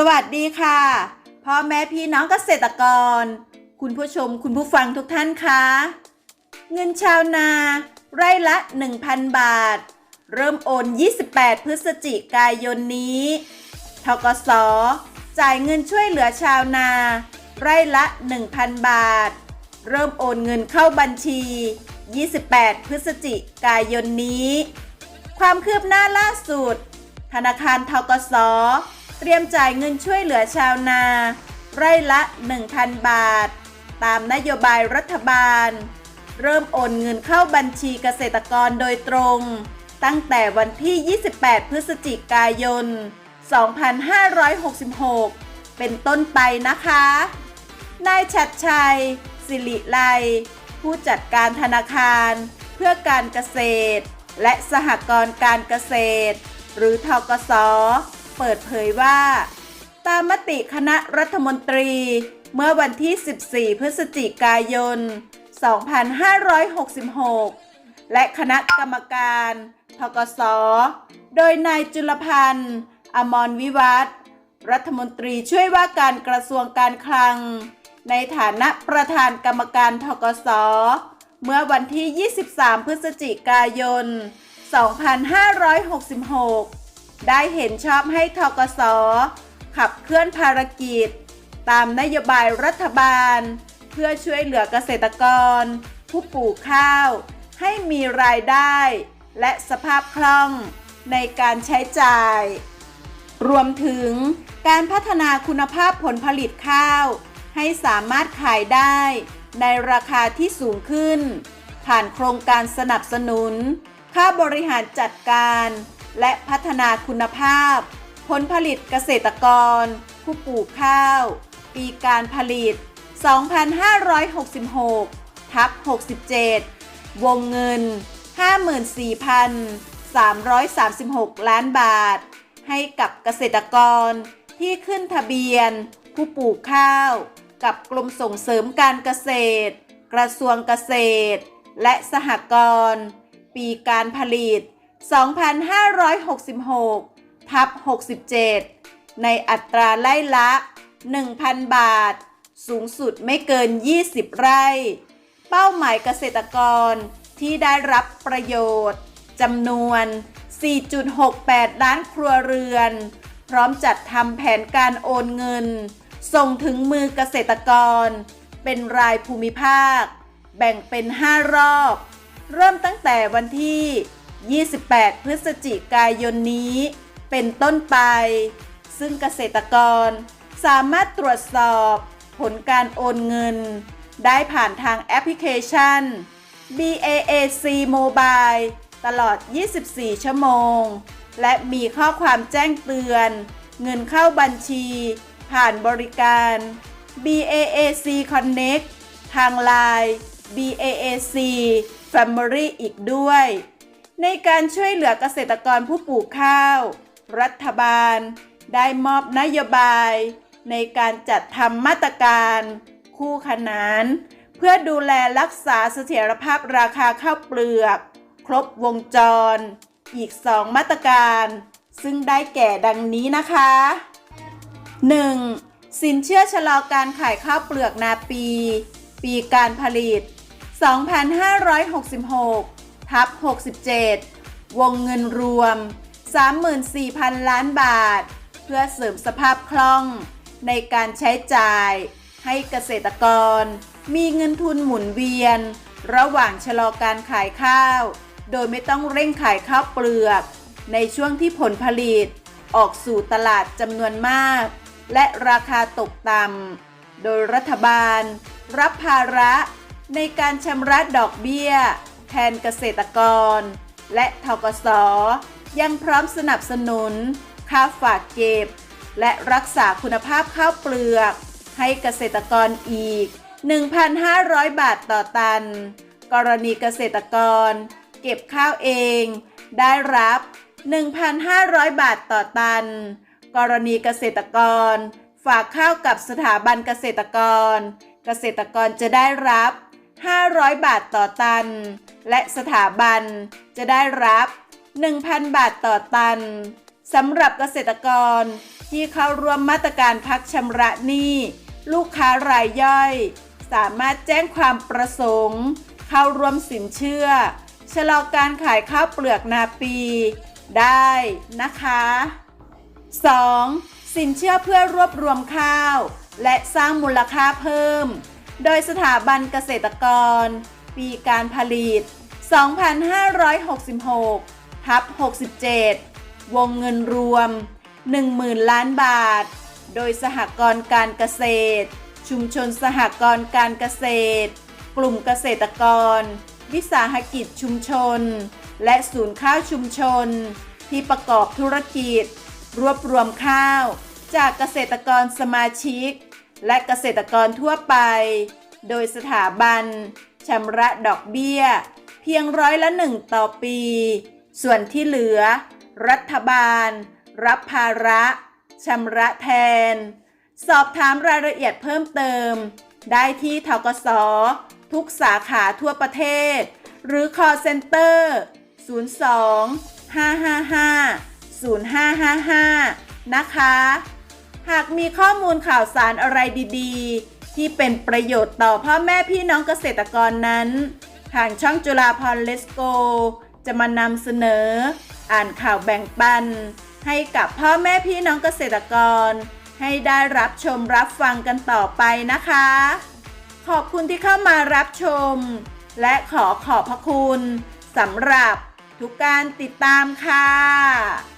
สวัสดีค่ะพ่อแม่พี่น้องเกษตรกร คุณผู้ชมคุณผู้ฟังทุกท่านคะเงินชาวนา ไร่ละ 1,000 บาท เริ่มโอน 28 พฤศจิกายนนี้ทกสจ่ายเงินช่วยเหลือชาวนา ไร่ละ 1,000 บาท เริ่มโอนเงินเข้าบัญชี 28 พฤศจิกายนนี้ ความคืบหน้าล่าสุด ธนาคารทกส เตรียมจ่ายเงินช่วยเหลือชาวนา ไร่ละ 1,000 บาท ตามนโยบายรัฐบาล เริ่มโอนเงินเข้าบัญชีเกษตรกรโดยตรง ตั้งแต่วันที่ 28 พฤศจิกายน 2566 เป็นต้นไปนะคะ นายชัดชัย สิริไล ผู้จัดการธนาคาร เพื่อการเกษตร และสหกรณ์การเกษตร หรือทกส เปิดเผยว่า ตามมติคณะรัฐมนตรี เมื่อวันที่ 14 พฤศจิกายน 2566 และคณะกรรมการทกสโดยนายจุลพันธ์ อมรวิวัฒรัฐมนตรีช่วยว่าการกระทรวงการคลัง ในฐานะประธานกรรมการทกสเมื่อวันที่ 23 พฤศจิกายน 2566 ได้เห็นชอบให้ทกสขับเคลื่อนภารกิจ ตามนโยบายรัฐบาล เพื่อช่วยเหลือเกษตรกร ผู้ปลูกข้าว ให้มีรายได้ และสภาพคล่องในการใช้จ่าย รวมถึงการพัฒนาคุณภาพผลผลิตข้าว ให้สามารถขายได้ในราคาที่สูงขึ้น ผ่านโครงการสนับสนุน ค่าบริหารจัดการ และพัฒนาคุณภาพ ผลผลิตเกษตรกร ผู้ปลูกข้าว ปีการผลิต 2566 ทับ 67 วงเงิน 54,336 ล้านบาท ให้กับเกษตรกรที่ขึ้นทะเบียน ผู้ปลูกข้าว กับกรมส่งเสริมการเกษตร กระทรวงเกษตร และสหกรณ์ปีการผลิต 2566 ทับ 67 ในอัตราไล่ละ 1,000 บาท สูงสุดไม่เกิน 20 ไร่ เป้าหมายเกษตรกรที่ได้รับประโยชน์จำนวน 4.68 ล้านครัวเรือน พร้อมจัดทำแผนการโอนเงิน ส่งถึงมือเกษตรกร เป็นรายภูมิภาค แบ่งเป็น 5 รอบ เริ่มตั้งแต่วันที่ 28 พฤศจิกายนนี้ เป็นต้นไป ซึ่งเกษตรกรสามารถตรวจสอบผลการโอนเงิน ได้ผ่านทางแอปพลิเคชัน BAAC Mobile ตลอด 24 ชั่วโมง และมีข้อความแจ้งเตือน เงินเข้าบัญชี ผ่านบริการ BAAC Connect ทาง Line BAAC Family อีกด้วย ในการช่วยเหลือเกษตรกรผู้ปลูกข้าว รัฐบาล ได้มอบนโยบาย ในการจัดทำมาตรการ คู่ขนาน เพื่อดูแลรักษาเสถียรภาพราคาข้าวเปลือก ครบวงจร อีก 2 มาตรการ ซึ่งได้แก่ดังนี้นะคะ 1. สินเชื่อชะลอการขายข้าวเปลือกนาปี ปีการผลิต 2566 ทับ67 วงเงินรวม 34,000 ล้านบาท เพื่อเสริมสภาพคล่อง ในการใช้จ่าย ให้เกษตรกร มีเงินทุนหมุนเวียน ระหว่างชะลอการขายข้าว โดยไม่ต้องเร่งขายข้าวเปลือก ในช่วงที่ผลผลิต ออกสู่ตลาดจำนวนมาก และราคาตกต่ำโดยรัฐบาล รับภาระในการชำระดอกเบี้ย แทนเกษตรกร และทกสยังพร้อมสนับสนุน ค่าฝากเก็บ และรักษาคุณภาพข้าวเปลือก ให้เกษตรกรอีก 1,500 บาทต่อตัน กรณีเกษตรกร เก็บข้าวเอง ได้รับ 1,500 บาทต่อตัน กรณีเกษตรกร ฝากข้าวกับสถาบันเกษตรกร เกษตรกรจะได้รับ 500 บาทต่อตัน และสถาบันจะได้รับ 1,000 บาทต่อตันสำหรับเกษตรกรที่เข้าร่วมมาตรการพักชำระหนี้ ลูกค้ารายย่อย สามารถแจ้งความประสงค์ เข้าร่วมสินเชื่อ ชะลอการขายข้าวเปลือกนาปี ได้นะคะ 2. สินเชื่อเพื่อรวบรวมข้าว และสร้างมูลค่าเพิ่ม โดยสถาบันเกษตรกร ปีการผลิต 2566 ทับ 67 วงเงินรวม 10,000 ล้านบาท โดยสหกรณ์การเกษตร ชุมชนสหกรณ์การเกษตร กลุ่มเกษตรกร วิสาหกิจชุมชน และศูนย์ข้าวชุมชน ที่ประกอบธุรกิจ รวบรวมข้าว จากเกษตรกรสมาชิก และเกษตรกรทั่วไป โดยสถาบันชำระดอกเบี้ย เพียงร้อยละหนึ่งต่อปี ส่วนที่เหลือ รัฐบาล รับภาระชำระแทน สอบถามรายละเอียดเพิ่มเติม ได้ที่ทกสทุกสาขาทั่วประเทศ หรือ call center 02 555 0555 นะคะ หากมีข้อมูลข่าวสารอะไรดีๆ ที่เป็นประโยชน์ต่อพ่อแม่พี่น้องเกษตรกรนั้น ทางช่องจุฬาพรเลสโก จะมานำเสนอ อ่านข่าวแบ่งปัน ให้กับพ่อแม่พี่น้องเกษตรกร ให้ได้รับชมรับฟังกันต่อไปนะคะ ขอบคุณที่เข้ามารับชม และขอขอบพระคุณสำหรับทุกการติดตามค่ะ